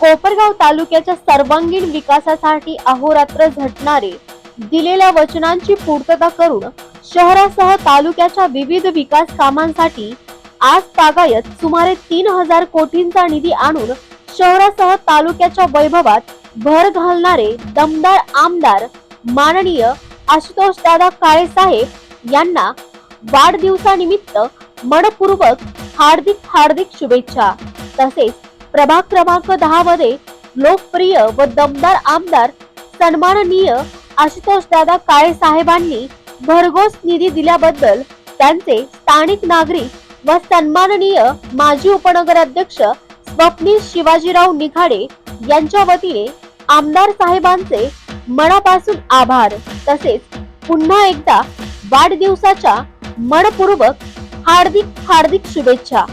कोपरगाव तालुक्याच्या सर्वांगीण विकासासाठी अहोरात्र झटणारे दिलेल्या वचनांची पूर्तता करून शहरासह तालुक्याच्या विविध विकास कामांसाठी आज तागायत सुमारे तीन हजार कोटींचा निधी आणून शहरासह तालुक्याच्या वैभवात भर घालणारे दमदार आमदार माननीय आशुतोष दादा काळे साहेब यांना वाढदिवसानिमित्त मनपूर्वक हार्दिक हार्दिक शुभेच्छा. तसेच प्रभाग क्रमांक दहा मध्ये लोकप्रिय व दमदार आमदार सन्माननीय आशुतोष दादा काळे साहेबांनी भरघोस निधी दिल्याबद्दल त्यांचे स्थानिक नागरिक व सन्माननीय माजी उपनगराध्यक्ष स्वप्नील शिवाजीराव निघाडे यांच्या वतीने आमदार साहेबांचे मनापासून आभार. तसेच पुन्हा एकदा वाढदिवसाच्या मनपूर्वक हार्दिक हार्दिक शुभेच्छा.